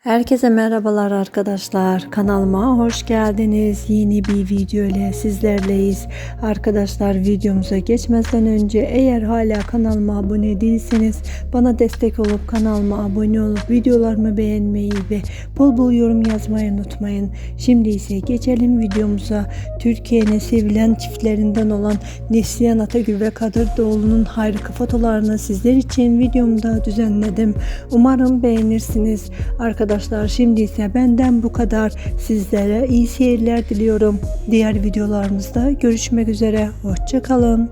Herkese merhabalar arkadaşlar. Kanalıma hoş geldiniz. Yeni bir video ile sizlerleyiz. Arkadaşlar videomuza geçmeden önce eğer hala kanalıma abone değilseniz bana destek olup kanalıma abone olup videolarımı beğenmeyi ve bol bol yorum yazmayı unutmayın. Şimdi ise geçelim videomuza. Türkiye'nin sevilen çiftlerinden olan Neslihan Atagül ve Kadir Doğulu'nun harika fotolarını sizler için videomda düzenledim. Umarım beğenirsiniz. Arkadaşlar şimdi ise benden bu kadar. Sizlere iyi seyirler diliyorum. Diğer videolarımızda görüşmek üzere. Hoşçakalın.